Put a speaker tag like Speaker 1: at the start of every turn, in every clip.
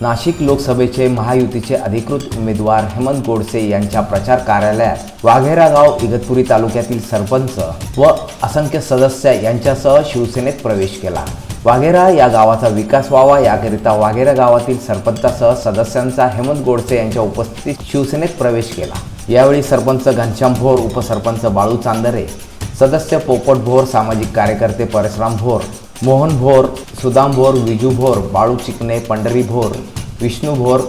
Speaker 1: नाशिक लोकसभेचे महायुतीचे अधिकृत उमेदवार हेमंत गोडसे यांच्या प्रचार कार्यालयात वाघेरा गाव इगतपुरी तालुक्यातील सरपंच व असंख्य सदस्य यांच्यासह शिवसेनेत प्रवेश केला. वाघेरा या गावाचा विकास व्हावा याकरिता वाघेरा गावातील सरपंचासह सदस्यांचा हेमंत गोडसे यांच्या उपस्थितीत शिवसेनेत प्रवेश केला. यावेळी सरपंच घनश्याम भोर उपसरपंच बाळू चांदरे सदस्य पोपट भोर सामाजिक कार्यकर्ते परशुराम भोर मोहन भोर सुदाम भोर विजू भोर बाळू चिकणे पंढरी भोर विष्णू भोर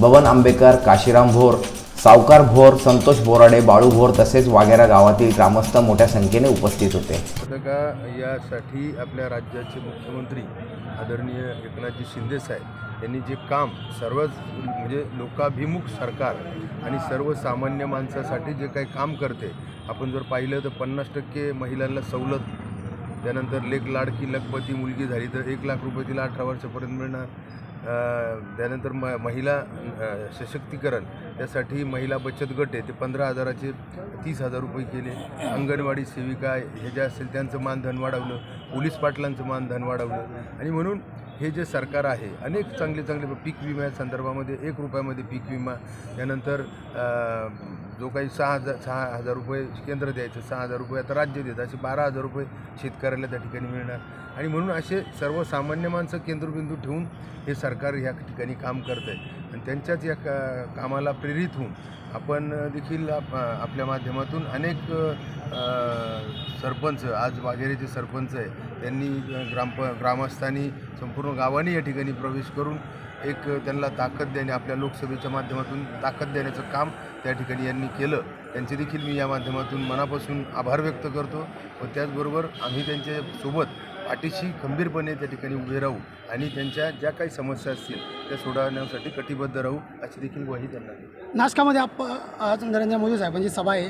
Speaker 1: बबन आंबेकर काशीराम भोर सावकार भोर संतोष बोराडे बाळू भोर तसेच वाघेरा गावातील ग्रामस्थ मोठ्या संख्येने उपस्थित होते.
Speaker 2: पथका यासाठी आपल्या राज्याचे मुख्यमंत्री आदरणीय एकनाथजी शिंदेसाहेब यांनी जे काम सर्वच म्हणजे लोकाभिमुख सरकार आणि सर्वसामान्य माणसासाठी जे काही काम करते आपण जर पाहिलं तर पन्नास टक्के महिलांना सवलत त्यानंतर लेख लाडकी लखपती मुलगी झाली तर एक लाख रुपये तिला अठरा वर्षापर्यंत मिळणार. त्यानंतर म महिला सशक्तीकरण त्यासाठी महिला बचत गट आहे. ते पंधरा हजाराचे तीस हजार रुपये केले. अंगणवाडी सेविका हे जे असेल त्यांचं मानधन वाढवलं. पोलीस पाटलांचं मानधन वाढवलं. आणि म्हणून हे जे सरकार आहे अनेक चांगले चांगले पीक विम्या संदर्भामध्ये एक रुपयामध्ये पीक विमा त्यानंतर जो काही सहा हजार सहा हजार रुपये केंद्र द्यायचं सहा हजार रुपये आता राज्य देतं असे बारा हजार रुपये शेतकऱ्याला त्या ठिकाणी मिळणार. आणि म्हणून असे सर्वसामान्य माणसं केंद्रबिंदू ठेवून हे सरकार ह्या ठिकाणी काम करत आहे आणि त्यांच्याच या का कामाला प्रेरित होऊन आपण देखील आपल्या माध्यमातून अनेक सरपंच आज वाघेरेचे सरपंच आहे त्यांनी ग्रामप ग्रामस्थांनी संपूर्ण गावाने या ठिकाणी प्रवेश करून एक त्यांना ताकद देणे आपल्या लोकसभेच्या माध्यमातून ताकद देण्याचं काम त्या ठिकाणी यांनी केलं. त्यांचे देखील मी या माध्यमातून मनापासून आभार व्यक्त करतो व त्याचबरोबर आम्ही त्यांच्यासोबत पाठीशी खंबीरपणे त्या ठिकाणी उभे राहू आणि त्यांच्या ज्या काही समस्या असतील त्या सोडवण्यासाठी कटिबद्ध राहू अशी देखील ग्वाही त्यांना
Speaker 3: नाशकामध्ये आप आज नरेंद्र मोदी साहेबांची सभा आहे.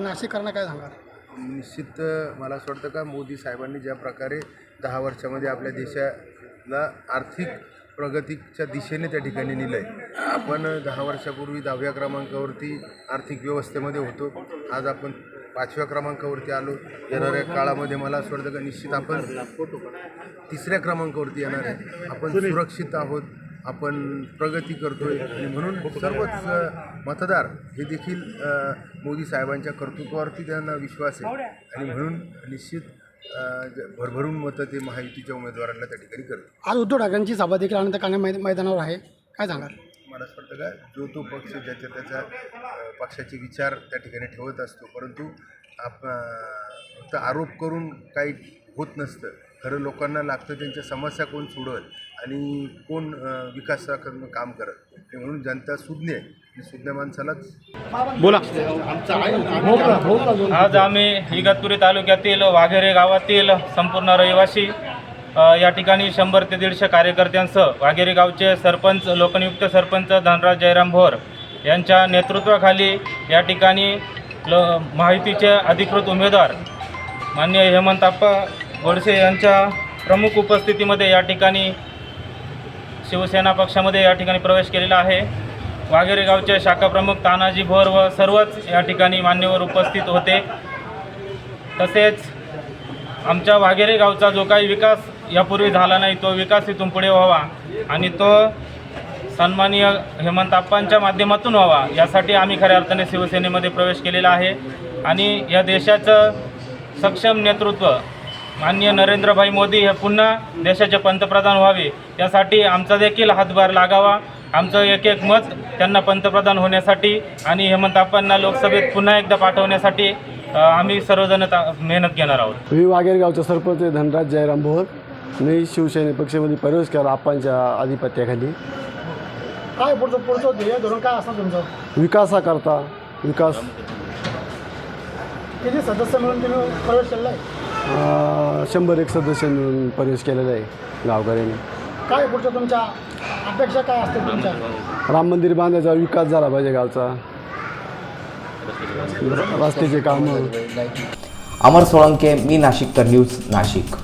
Speaker 3: नाशिककरांना काय सांगाल?
Speaker 2: निश्चित मला असं वाटतं का मोदी साहेबांनी ज्या प्रकारे दहा वर्षामध्ये आपल्या देशाला आर्थिक प्रगतीच्या दिशेने त्या ठिकाणी नेलं आहे आपण दहा वर्षापूर्वी दहाव्या क्रमांकावरती आर्थिक व्यवस्थेमध्ये होतो. आज आपण पाचव्या क्रमांकावरती आलो. येणाऱ्या काळामध्ये मला असं वाटतं का निश्चित आपण तिसऱ्या क्रमांकावरती येणार आहे. आपण सुरक्षित आहोत. आपण प्रगती करतोय. आणि म्हणून सर्वच मतदार हे देखील मोदी साहेबांच्या कर्तृत्वावरती त्यांना विश्वास आहे. आणि म्हणून निश्चित भरभरून मतं ते महायुतीच्या उमेदवारांना त्या ठिकाणी करतील
Speaker 3: आज उद्धव ठाकरेंची सभा देखील अनंत मै मैदानावर आहे. काय सांगाल?
Speaker 2: मला असं वाटतं का जो तो पक्ष ज्याच्या त्याच्या पक्षाचे विचार त्या ठिकाणी ठेवत असतो परंतु आप फक्त आरोप करून काही होत नसतं. खरं लोकांना लागतं त्यांच्या समस्या कोण सोडवत आणि कोण विकासाकडनं काम करत म्हणून जनता सुज्ञ आहे आणि सुज्ञ माणसालाच
Speaker 4: आज आम्ही इगतपुरी तालुक्यातील वाघेरे गावातील संपूर्ण रहिवासी या ठिकाणी शंभर ते दीडशे कार्यकर्त्यांसह वाघेरे गावचे सरपंच लोकनियुक्त सरपंच धनराज जयराम भोर यांच्या नेतृत्वाखाली या ठिकाणी ल माहितीचे अधिकृत उमेदवार मान्य हेमंतप्पा गोडसे यांच्या प्रमुख उपस्थितीमध्ये या ठिकाणी शिवसेना पक्षामध्ये या ठिकाणी प्रवेश केलेला आहे. वाघेरे गावचे शाखाप्रमुख तानाजी भोर व सर्वच या ठिकाणी मान्यवर उपस्थित होते. तसेच आमच्या वाघेरे गावचा जो काही विकास यापूर्वी झाला नाही तो विकास इथून पुढे व्हावा आणि तो सन्माननीय हेमंत आप्पांच्या माध्यमातून व्हावा यासाठी आम्ही खऱ्या अर्थाने शिवसेनेमध्ये प्रवेश केलेला आहे. आणि या देशाचं सक्षम नेतृत्व माननीय नरेंद्रभाई मोदी हे पुन्हा देशाचे पंतप्रधान व्हावे. त्यासाठी आमचा देखील हातभार लागावा. आमचं एक एक मत त्यांना पंतप्रधान होण्यासाठी आणि हेमंत आप्पांना लोकसभेत पुन्हा एकदा पाठवण्यासाठी आम्ही सर्वजण ता- मेहनत घेणार आहोत.
Speaker 5: मी वाघेरगावचा सरपंच धनराज जयराम भोर. मी शिवसेने पक्षामध्ये प्रवेश केला आप्पांच्या आधिपत्याखाली.
Speaker 3: काय पुढचं पुढचं ध्येय धोरण काय असणार तुमचं?
Speaker 5: विकासाकरता विकास.
Speaker 3: किती सदस्य मिळून तुम्ही प्रवेश केलेला आहे?
Speaker 5: शंभर एक सदस्य मिळून प्रवेश केलेला आहे गावकऱ्यांनी.
Speaker 3: काय पुढचं तुमच्या अपेक्षा काय असतील तुमच्या?
Speaker 5: राम मंदिर बांधायचा विकास झाला पाहिजे गावचा. रस्त्याचे कामं.
Speaker 1: अमर सोळंके मी नाशिककर न्यूज नाशिक.